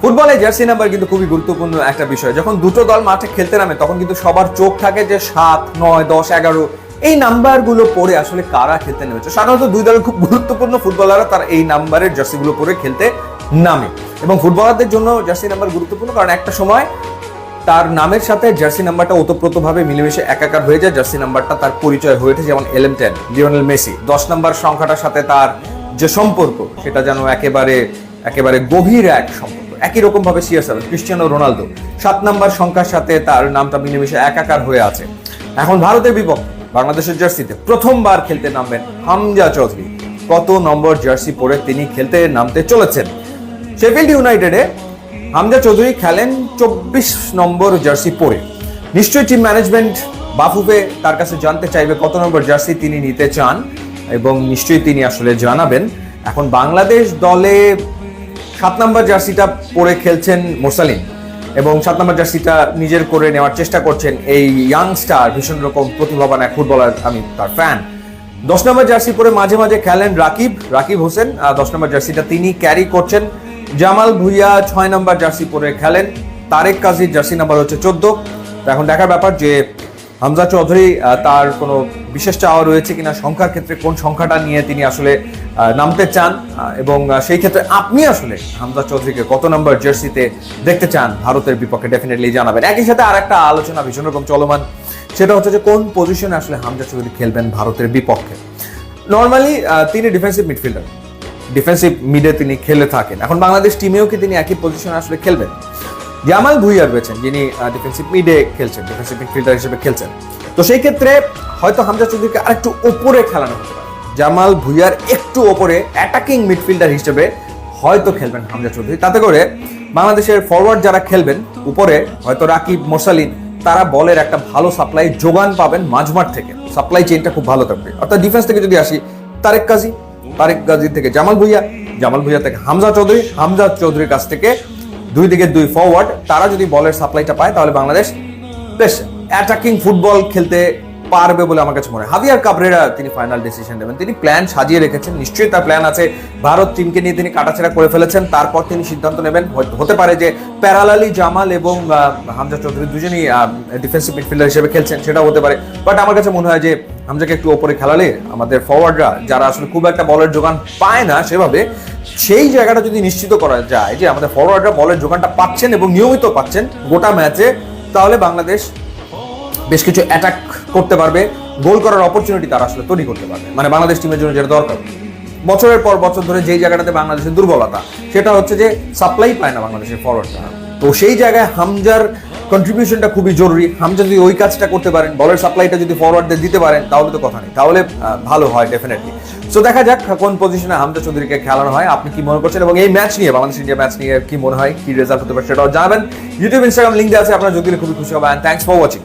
ফুটবলে jersey number কিন্তু খুবই গুরুত্বপূর্ণ একটা বিষয়। যখন দুটো দল মাঠে খেলতে নামে, তখন কিন্তু সবার চোখ থাকে যে সাত, নয়, দশ, এগারো। এই নাম্বারগুলো পরে আসলে কারা খেলতে নেমেছে? সাধারণত দুই দলের খুব গুরুত্বপূর্ণ ফুটবলাররা তার এই নাম্বারের জার্সিগুলো পরে খেলতে নামে। এবং ফুটবলারদের জন্য জার্সি নাম্বার গুরুত্বপূর্ণ, কারণ একটা সময় তার নামের সাথে জার্সি নাম্বারটা ওতপ্রোতভাবে মিলেমিশে একাকার হয়ে যায়। জার্সি নাম্বারটা তার পরিচয় হয়ে ওঠে যেমন এলএম টেন, লিওনেল মেসি। দশ নাম্বার সংখ্যাটার সাথে তার যে সম্পর্ক, সেটা যেন একেবারে একেবারে গভীর এক সম্পর্ক। একই রকম ভাবে সিএসএল ক্রিস্টিয়ানো রোনালদো। সাত নাম্বার সংখ্যার সাথে তার নামটা মিলেমিশে একাকার হয়ে আছে। এখন ভারতের বিপক্ষে, বাংলাদেশের জার্সিতে প্রথমবার খেলতে নামবেন হামজা চৌধুরী। কত নম্বর জার্সি পরে তিনি খেলতে নামতে চলেছেন? শেফিল্ড ইউনাইটেডে হামজা চৌধুরী খেলেন চব্বিশ নম্বর জার্সি পরে। নিশ্চয়ই টিম ম্যানেজমেন্ট বাফুফে তার কাছে জানতে চাইবে কত নম্বর জার্সি তিনি নিতে চান এবং নিশ্চয়ই তিনি আসলে জানাবেন। এখন বাংলাদেশ দলে সাত নম্বর জার্সিটা পরে খেলছেন মোরসালিন এবং সাত নম্বর জার্সিটা নিজের করে নেওয়ার চেষ্টা করছেন এই ইয়াংস্টার ভীষণ রকম প্রতিভাবান এক ফুটবলার আমি তার ফ্যান দশ নম্বর জার্সি পরে মাঝে মাঝে খেলেন রাকিব রাকিব হোসেন দশ নম্বর জার্সিটা তিনি ক্যারি করছেন। জামাল ভুইয়া ছয় নম্বর জার্সি পরে খেলেন। তারেক কাজীর জার্সি নাম্বার হচ্ছে চোদ্দ। এখন দেখার ব্যাপার যে হামজা চৌধুরী তার কোনো বিশেষ চাওয়া রয়েছে কিনা, সংখ্যার ক্ষেত্রে কোন সংখ্যাটা নিয়ে তিনি আসলে নামতে চান এবং সেই ক্ষেত্রে আপনি আসলে হামজা চৌধুরীকে কত নম্বর জার্সিতে দেখতে চান, ভারতের বিপক্ষে ডেফিনেটলি জানাবেন। একই সাথে আর একটা আলোচনা, ভীষণ রকম চলমান, সেটা হচ্ছে যে কোন পজিশনে আসলে হামজা চৌধুরী খেলবেন ভারতের বিপক্ষে। নর্মালি তিনি ডিফেন্সিভ মিডফিল্ডার ডিফেন্সিভ মিডে তিনি খেলে থাকেন। এখন বাংলাদেশ টিমেও কি তিনি একই পজিশনে আসলে খেলবেন? জামাল ভুইয়া রয়েছেন, যিনি ডিফেন্সিভ মিডে খেলছেন ডিফেন্সিভ মিডফিল্ডার হিসেবে খেলছেন। তো সেই ক্ষেত্রে হয়তো হামজা চৌধুরীকে আরেকটু ওপরে খেলানো হতে পারে। জামাল ভুইয়ার একটু ওপরে অ্যাটাকিং মিডফিল্ডার হিসেবে হয়তো খেলবেন হামজা চৌধুরী। তাতে করে বাংলাদেশের ফরওয়ার্ড যারা খেলবেন, উপরে হয়তো রাকিব মোসালিন তারা বলের একটা ভালো সাপ্লাই যোগান পাবেন মাঝমাঠ থেকে। সাপ্লাই চেইনটা খুব ভালো থাকবে। অর্থাৎ ডিফেন্স থেকে যদি আসি, তারেক কাজী তারেক কাজী থেকে জামাল ভুইয়া জামাল ভুইয়া থেকে হামজা চৌধুরী, হামজা চৌধুরীর কাছ থেকে দুই দিকে দুই ফরওয়ার্ড তারা যদি বলের সাপ্লাইটা পায়, তাহলে বাংলাদেশ বেশ অ্যাটাকিং ফুটবল খেলতে পারবে বলে আমার কাছে মনে হয়। হাভিয়ার কাবরেরা তিনি ফাইনাল ডিসিশন দেবেন তিনি প্ল্যান সাজিয়ে রেখেছেন। নিশ্চয়ই তার প্ল্যান আছে। ভারত টিমকে নিয়ে তিনি কাটাছেড়া করে ফেলেছেন। তারপর তিনি সিদ্ধান্ত নেবেন। হতে পারে যে প্যারালালি জামাল এবং হামজা চৌধুরী দুজনেই ডিফেন্সিভ মিডফিল্ডার হিসেবে খেলছেন। সেটাও হতে পারে। বাট আমার কাছে মনে হয় যে হামজাকে একটু ওপরে খেলালে আমাদের ফরওয়ার্ডরা যারা আসলে খুব একটা বলের যোগান পায় না সেভাবে, সেই জায়গাটা যদি নিশ্চিত করা যায় যে আমাদের ফরওয়ার্ডরা বলের যোগানটা পাচ্ছেন এবং নিয়মিত পাচ্ছেন গোটা ম্যাচে তাহলে বাংলাদেশ বেশ কিছু অ্যাটাক করতে পারবে, গোল করার অপরচুনিটি তারা আসলে তৈরি করতে পারবে। মানে বাংলাদেশ টিমের জন্য যেটা দরকার। বছরের পর বছর ধরে যেই জায়গাটাতে বাংলাদেশের দুর্বলতা, সেটা হচ্ছে যে সাপ্লাই পায় না বাংলাদেশের ফরওয়ার্ডটা তো সেই জায়গায় হামজার কন্ট্রিবিউশনটা খুবই জরুরি। হামজা যদি ওই কাজটা করতে পারেন বলের সাপ্লাইটা যদি ফরওয়ার্ডদের দিতে পারেন, তাহলে তো কথা নেই। তাহলে ভালো হয় ডেফিনেটলি সো দেখা যাক কোন পজিশনে হামজা চৌধুরীকে খেলানো হয়। আপনি কি মনে করছেন? এবং এই ম্যাচ নিয়ে, বাংলাদেশ ইন্ডিয়া ম্যাচ নিয়ে কি মনে হয়? কি রেজাল্ট হতে পারে সেটাও জানাবেন। ইউটিউব ইনস্টাগ্রাম লিঙ্ক দেওয়া আছে, আপনারা যদি খুবই খুশি হবেন। Thanks for watching